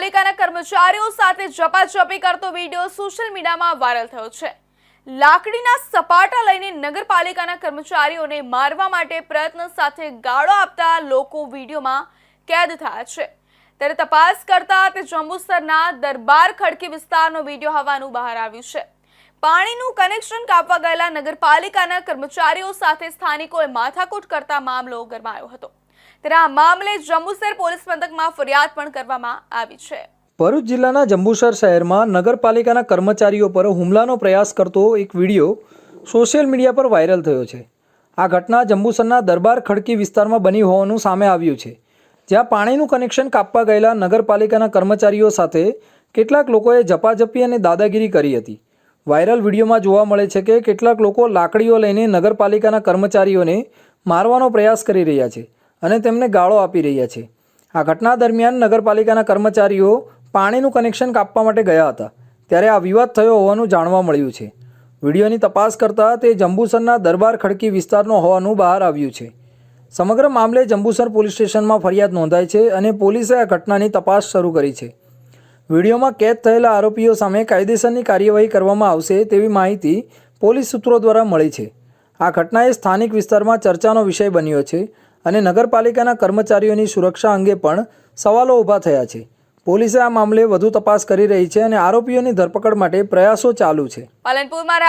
નગરપાલિકાના કર્મચારીઓ સાથે જપાજપી કરતો વીડિયો સોશિયલ મીડિયામાં વાયરલ થયો છે. લાકડીના સપાટા લઈને નગરપાલિકાના કર્મચારીઓને મારવા માટે પ્રયત્ન સાથે ગાળો આપતા લોકો વિડીયોમાં કેદ થયા છે. ત્યારે તપાસ કરતા તે જંબુસરના દરબાર ખડકી વિસ્તારનો વીડિયો હોવાનું બહાર આવ્યું છે. પાણીનું કનેક્શન કાપવા ગયેલા નગરપાલિકાના કર્મચારીઓ સાથે સ્થાનિકોએ માથાકૂટ કરતા મામલો ગરમાયો હતો. ત્યારે આ મામલે જંબુસર પોલીસ મથકમાં ફરિયાદ પણ કરવામાં આવી છે. ભરૂચ જિલ્લાના જંબુસર શહેરમાં નગરપાલિકાના કર્મચારીઓ પર હુમલાનો પ્રયાસ કરતો એક વીડિયો સોશિયલ મીડિયા પર વાયરલ થયો છે. આ ઘટના જંબુસરના દરબાર ખડકી વિસ્તારમાં બની હોવાનું સામે આવ્યું છે. જ્યાં પાણીનું કનેક્શન કાપવા ગયેલા નગરપાલિકાના કર્મચારીઓ સાથે કેટલાક લોકોએ ઝપાઝપી અને દાદાગીરી કરી હતી. વાયરલ વિડીયોમાં જોવા મળે છે કે કેટલાક લોકો લાકડીઓ લઈને નગરપાલિકાના કર્મચારીઓને મારવાનો પ્રયાસ કરી રહ્યા છે. અને તેમને ગાળો આપી રહ્યા છે. આ ઘટના દરમિયાન નગરપાલિકાના કર્મચારીઓ પાણીનું કનેક્શન કાપવા માટે ગયા હતા. ત્યારે આ વિવાદ થયો હોવાનું જાણવા મળ્યું છે. વિડીયોની તપાસ કરતાં તે જંબુસરના દરબાર ખડકી વિસ્તારનો હોવાનું બહાર આવ્યું છે. સમગ્ર મામલે જંબુસર પોલીસ સ્ટેશનમાં ફરિયાદ નોંધાઈ છે અને પોલીસે આ ઘટનાની તપાસ શરૂ કરી છે. વિડીયોમાં કેદ થયેલા આરોપીઓ સામે કાયદેસરની કાર્યવાહી કરવામાં આવશે તેવી માહિતી પોલીસ સૂત્રો દ્વારા મળી છે. આ ઘટનાએ સ્થાનિક વિસ્તારમાં ચર્ચાનો વિષય બન્યો છે. અને નગરપાલિકાના કર્મચારીઓની સુરક્ષા અંગે પણ સવાલો ઊભા થયા છે. પોલીસે આ મામલે વધુ તપાસ કરી રહી છે અને આરોપીઓની ધરપકડ માટે પ્રયાસો ચાલુ છે.